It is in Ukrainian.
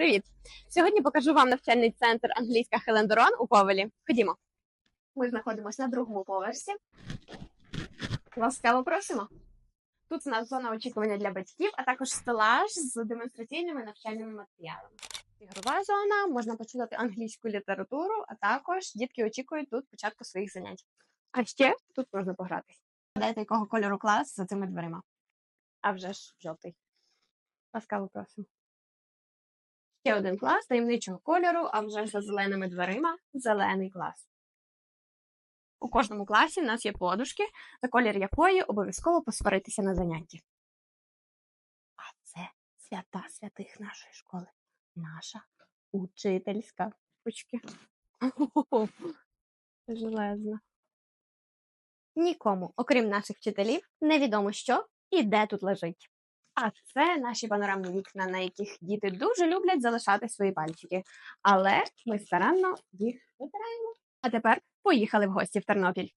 Привіт! Сьогодні покажу вам навчальний центр англійська Хелендорон у Ковелі. Ходімо. Ми знаходимося на другому поверсі. Ласкаво просимо. Тут у нас зона очікування для батьків, а також стелаж з демонстраційними навчальними матеріалами. Ігрова зона, можна почитати англійську літературу, а також дітки очікують тут початку своїх занять. А ще тут можна погратись. Дайте якого кольору клас за цими дверима. А вже ж жовтий. Ласкаво просимо. Ще один клас таємничого кольору, а вже за зеленими дверима зелений клас. У кожному класі в нас є подушки, за колір якої обов'язково посваритися на занятті. А це свята святих нашої школи. Наша учительська. Ручки. Железна. Нікому, окрім наших вчителів, невідомо що і де тут лежить. А це наші панорамні вікна, на яких діти дуже люблять залишати свої пальчики. Але ми старанно їх витираємо. А тепер поїхали в гості в Тернопіль.